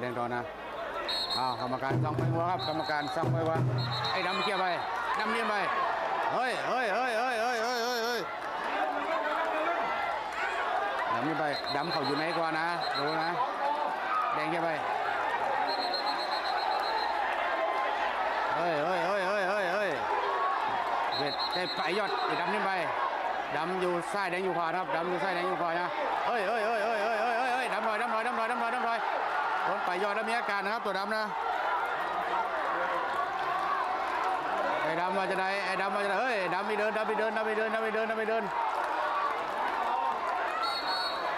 แดงดอนะอ้าวกรรมการสั่งไปวะครับกรรมการสั่งไปวะไอ้ดำเกียไปดำเนี่ยไปเฮ้ยเฮ้ยเฮ้ยเฮ้ยเฮ้ยเฮ้ยเฮ้ยดำนี่ไปดำเขาอยู่ไหนก่อนนะรู้นะแดงเกียไปเฮ้ยเฮ้ยเฮ้ยเฮ้ยเฮ้ยเฮ้ยเด็ดไปยอดไอ้ดำเนี่ไปดำอยู่ซ้ายแดงอยู่ขวาครับดำอยู่ซ้ายแดงอยู่ขวานะ ยอดแล้วมีอาการนะครับตัวดำนะไอ้ดำมาจะไหนไอ้ดำมาจะไหนเฮ้ยดำไม่เดินดำไม่เดินดำไม่เดินดำไม่เดินดำไม่เดิน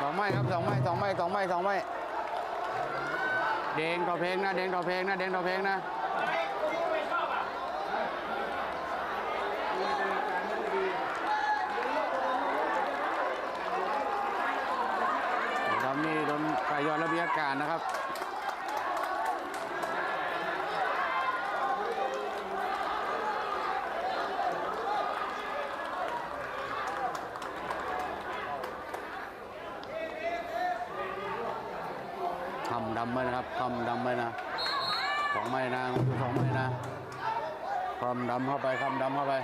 สองไม้ครับสองไม้สองไม้สองไม้สองไม้เด้งต่อเพลงนะเด้งต่อเพลงนะเด้งต่อเพลงนะดำนี่โดนไก่ยอดระเบียบการนะครับ คำดำไว้นะครับคำดำไว้นะสองไม้นะคือสองไม้นะคำดำเข้าไปคำดำเข้าไป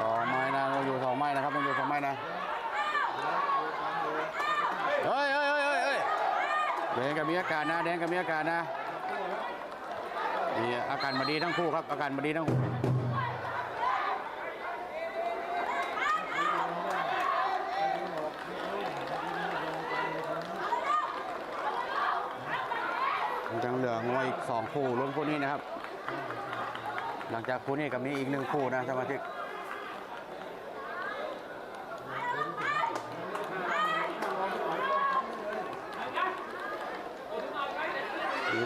สองไม้นะเราอยู่สองไม้นะครับมันอยู่สองไม้นะเฮ้ยเฮ้ยเฮ้ยเฮ้ยเฮ้ยแดงกับมีอาการนะแดงกับมีอาการนะนี่อาการมาดีทั้งคู่ครับอาการมาดีทั้งคู่ ยังเหลืองวยอีกสองคู่รวมคู่นี้นะครับ หลังจากคู่นี้ก็มีอีกหนึ่งคู่นะสมาชิก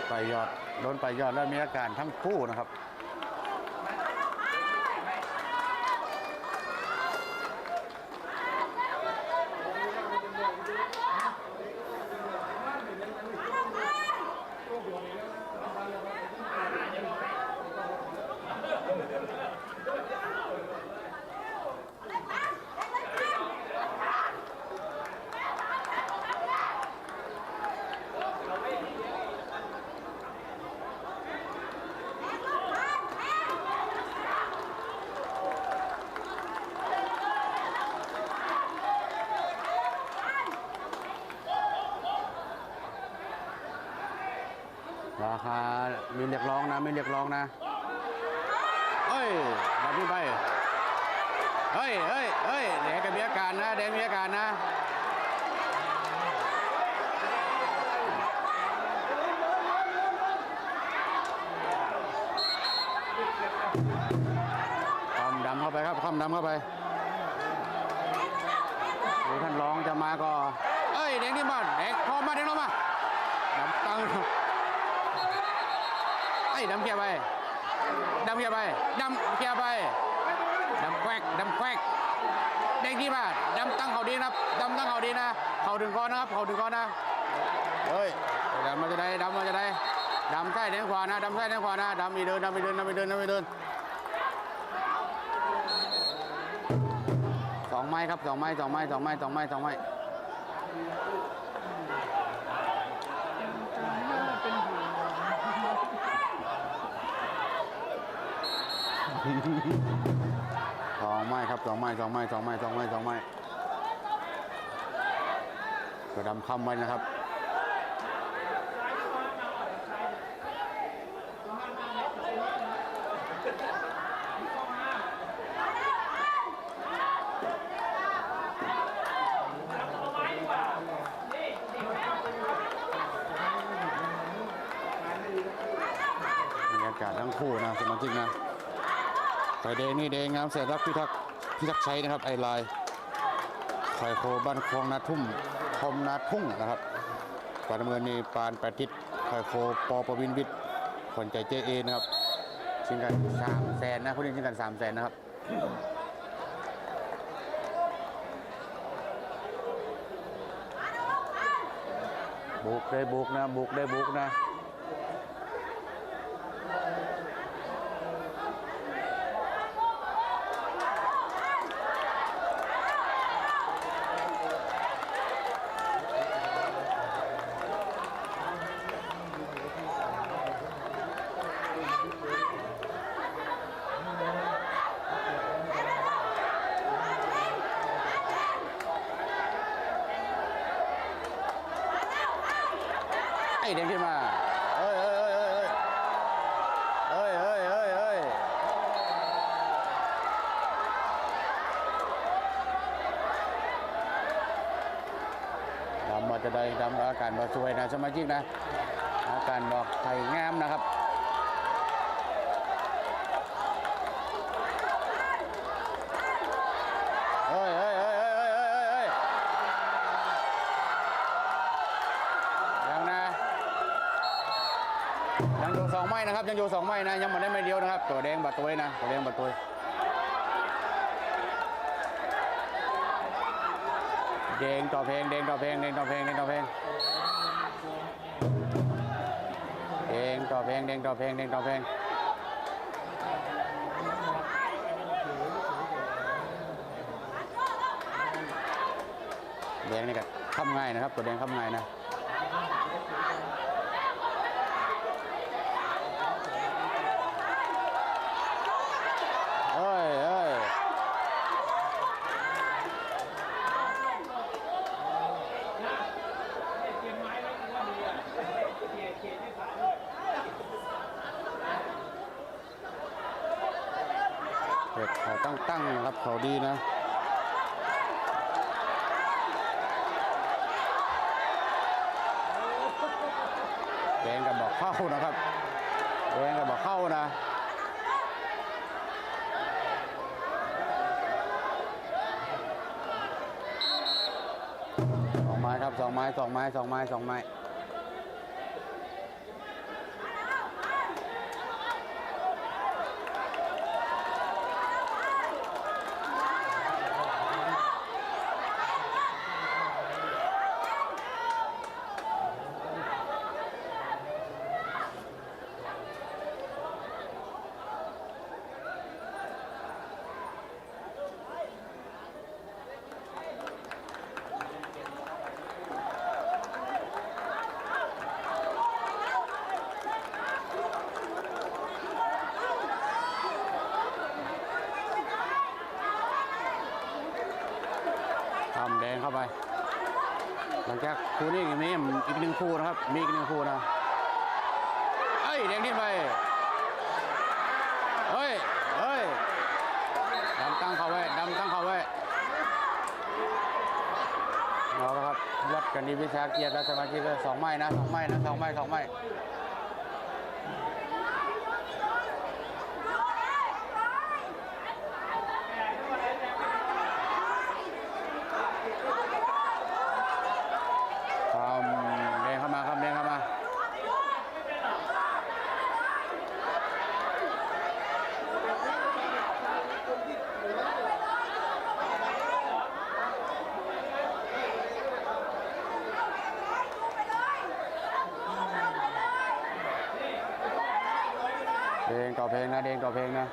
ไปยอดโดนไปยอดแล้วมีอาการทั้งคู่นะครับ ราคามีเรียกร้องนะ ไม่เรียกร้องนะเฮ้ยดับขึ้ไป เฮ้ยเฮ้ยเฮ้ยแดงกับมีอาการนะแดงมีอาการนะคำดำเข้าไปครับคำดำเข้าไปดูท่านรองจะมาก็เอ้ยแดงที่บ้านแดงพอมาแดงลงมาดำตัง ดำเกียร์ไปดำเกียร์ไปดำเกียร์ไปดำแควกดำแควกแดงที่บ้านดำตั้งเขาดีนะครับดำตั้งเขาดีนะ เขาถึงก้อนนะครับเขาถึงก้อนนะเฮ้ยดำมาจะได้ดำมาจะได้ดำใต้แดงขวานะดำใต้แดงขวานะดำมีเดินดำมีเดินดำมีเดินดำมีเดินสองไม้ครับสองไม้สองไม้สองไม้สองไม้สองไม้ สองไม้ครับสองไม้สองไม้สองไม้สองไม้สองไม้กระดำคำไว้นะครับบรรยากาศทั้งคู่นะสมาชิกนะ ไฟแดงนี่แดงงามแสนรักพิทักษ์พิทักษ์ชัยนะครับไอไลน์ไข่โคบ้านคลองนาทุ่มคอมนาทุ่งนะครับปานเมืองนี่ปานแปดทิศไข่โคปอประวินวิทย์ขวัญใจเจเอนะครับชิงกันสามแสนนะคู่นี้ชิงกันสามแสนนะครับบุกได้บุกนะบุกได้บุกนะ เด้งขึ้นมาเอ้ยเอ้ยเอ้ยเอ้ยเอ้ยเอ้ยเอ้ยดำมาจะได้ดำอาการมาช่วยนะสมาชิกนะอาการบอกไข่งามนะครับ ยังอยู่สองไม้นะครับยังอยู่สองไม้นะยังมดได้ไม่เดียวนะครับ ตัวแดงบัดตัวนะตัวแดงบัดตัวเด้งต่อเพลงเด้งต่อเพลงเด้งต่อเพลงเด้งต่อเพลงเด้งต่อเพลงเด้งต่อเพลงเด้งต่อเพลงแดงนี่ก็ทำง่ายนะครับ ตัวแดงทำง่ายนะ เขาตั้งตั้งนะครับเขาดีนะแดงกับบอกเข้านะครับแดงกับบอกเข้านะสองไม้ครับสองไม้สองไม้สองไม้สองไม้ทำแดงเข้าไป หลัง จากคู่นี้มีอีกหนึ่งคู่นะครับ มีอีกหนึ่งคู่นะเอ้ยแดงที่ไปเฮ้ยเฮ้ยดำตั้งเขาไว้ดำตั้งเขาไว้เอาละครับวัดกันดีวิชาเกียรติและสมาชิกสองไม้นะสองไม้นะสองไม้สองไม้ทำแดงเข้ามาครับแดงเข้ามา เพลงต่อเพลงนะเพลงต่อเพลงนะ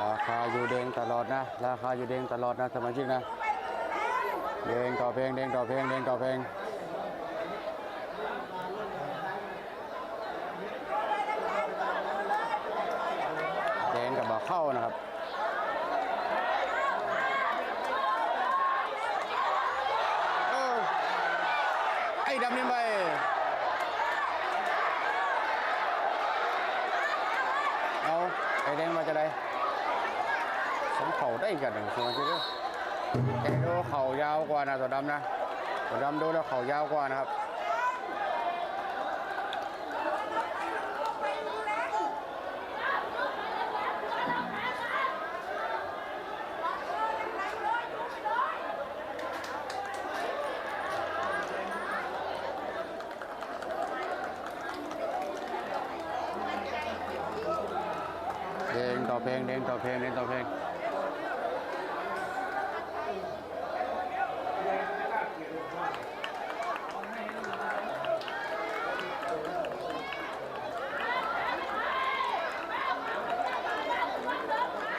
ราคาอยู่เด้งตลอดนะ ราคาอยู่เด้งตลอดนะสมาชิกนะเด้งต่อเพลงเด้งต่อเพลงเด้งต่อเพลงเด้งกับบอกเข้านะครับไอ้ดำนี่ไปเอาไอ้แดงมาจะได้ สมเข่า ได้กันหนึ่งส่วนที่เด้อแต่ดูเข่ายาวกว่านะตัวดำนะตัวดำดูแล้วเข่ายาวกว่านะครับเพลงต่อเพลงเพลงต่อเพลงเพลงต่อเพลง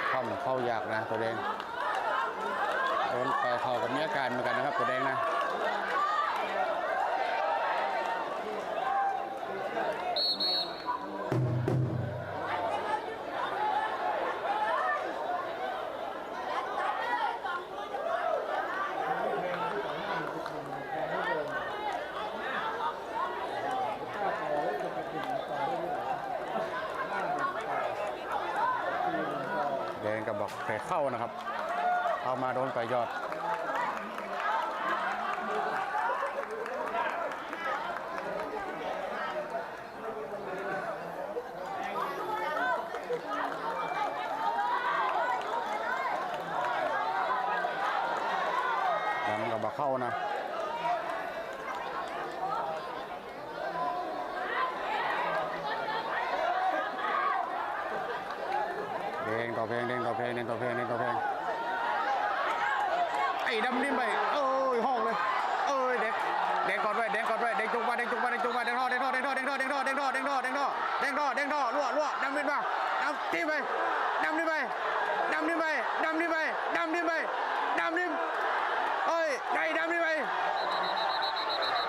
เข้าเข้ายากนะตัวแดงโดนไปเข่ากับมีอาการเหมือนกันนะครับตัวแดงนะ แผลเข้านะครับ เอามาโดนไปยอดยังกับมาเข้านะ เพลงเพลงต่อเพลงเพลงต่อเพลงเพลงต่อเพลงไอ้ดำนิ่มไปเอ้ยห้องเลยเอ้ยเด็กเด็กกอดไว้เด็กกอดไว้เด็กจุกมาเด็กจุกมาเด็กจุกมาเด็กท่อเด็กท่อเด็กท่อเด็กท่อเด็กท่อเด็กท่อเด็กท่อเด็กท่อเด็กท่อเด็กท่อรั่วรั่วดำนิ่มมาดำทิ้มไปดำนิ่มไปดำนิ่มไปดำนิ่มไปดำนิ่มไปดำนิ่มเอ้ยไอ้ดำนิ่มไป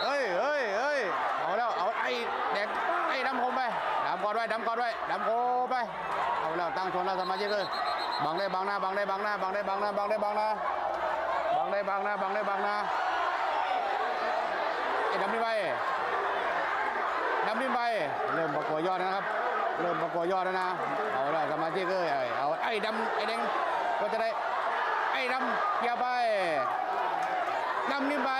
เอ้ยเอ้ยเอ้ยเอาแล้วเอาไอ้เด็กไอ้ดำคมไปดำกอด ไว้ดำกอดไว้ดำโคไปเอาแล้วตั้งชนแล้วสมาชิกเลยบังได้บังหน้าบังได้บังหน้าบังได้บังหน้าบังได้บังหน้าบังได้บังหน้าบังได้บังหน้าไอ้ดำนี่ไปดำนี่ไปเริ่มประกวดยอดนะครับ เริ่มประกวดยอดแล้วนะเอาแล้วสมาชิกเลยเอ้ยเอาไอ้ดำไอ้แดงก็จะได้ไอ้ดำอย่าไปดำนี่ไป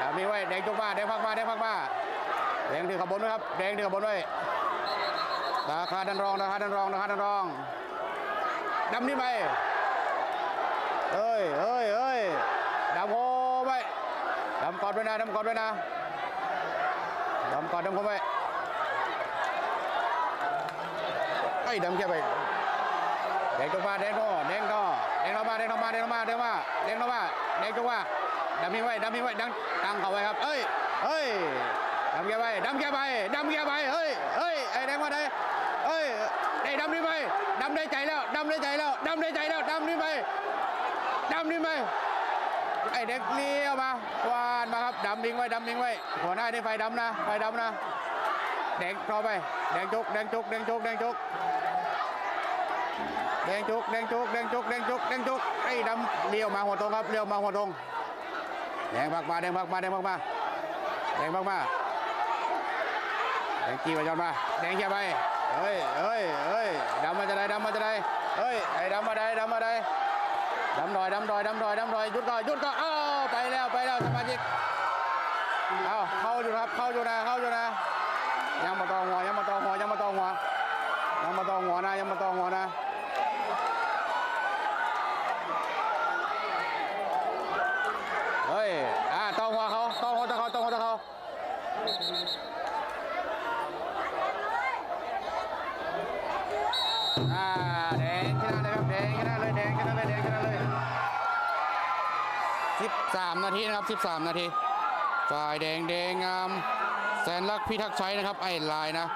ดำนี่ไว้แดงจุกมาแดงพักมาแดงพักมา แดงถือขบวนไว้ครับแดงถือขบวนไว้ราคาดันรองราคาดันรองราคาดันรองดำนี่ไปเอ้ยเอ้ยเอ้ยดำโคไปดำกอดไว้นะดำกอดไว้นะดำกอดดำโคไปไอ้ยดำแค่ไปแดงจงมาแดงก็แดงก็แดงเข้ามาแดงเข้ามาแดงเข้ามาแดงเข้ามาแดงเข้ามาแดงจงว่าดำมีไว้ดำมีไว้ดังตั้งเขาไว้ครับเอ้ยเอ้ย ดำแค่ไปดำแค่ไปดำแค่ไปเอ้ยเอ้ยไอ้แดงมาได้เอ้ยไอ้ดำนี่ไปดำได้ใจแล้วดำได้ใจแล้วดำได้ใจแล้วดำนี่ไปดำนี่ไปไอ้เด็กเลี้ยวมาวานมาครับดำทิ้งไว้ดำทิ้งไว้หัวหน้านี่ไฟดำนะไฟดำนะแดงต่อไปแดงจุกแดงจุกแดงจุกแดงจุกแดงจุกแดงจุกแดงจุกแดงจุกแดงจุกไอ้ดำเลี้ยวมาหัวตรงครับเลี้ยวมาหัวตรงแดงพักมาแดงพักมาแดงพักมาแดงพักมา แดงกี้มาจอนมาแดงเขียไปเฮ้ยเฮ้ยเฮ้ยดำมาจะได้ดำมาจะได้เฮ้ยไอ้ดำมาได้ดำมาได้ดำดอยดำดอยดำดอยดำดอยหยุดก่อนหยุดก่อนอ้าวไปแล้วไปแล้วสมาชิกเอาเข้าอยู่ครับเข้าอยู่นะเข้าอยู่นะ ยังมาตองหัวยังมาตองหัวยังมาตองหัวยังมาตองหัวนะยังมาตองหัวนะเฮ้ยอ่าตองหัวเขาตองหัวตะเขาตองหัวตะเขา 13 นาทีนะครับ 13 นาที ฝ่ายแดงแดงงาม แสนรักพิทักษ์ชัยนะครับ ไอ้ลายนะ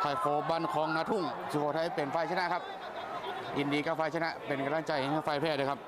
ไข่โคบันคองนาทุ่งสุโขทัยเป็นฝ่ายชนะครับ ยินดีกับฝ่ายชนะเป็นกำลังใจให้ฝ่ายแพ้ด้วยครับ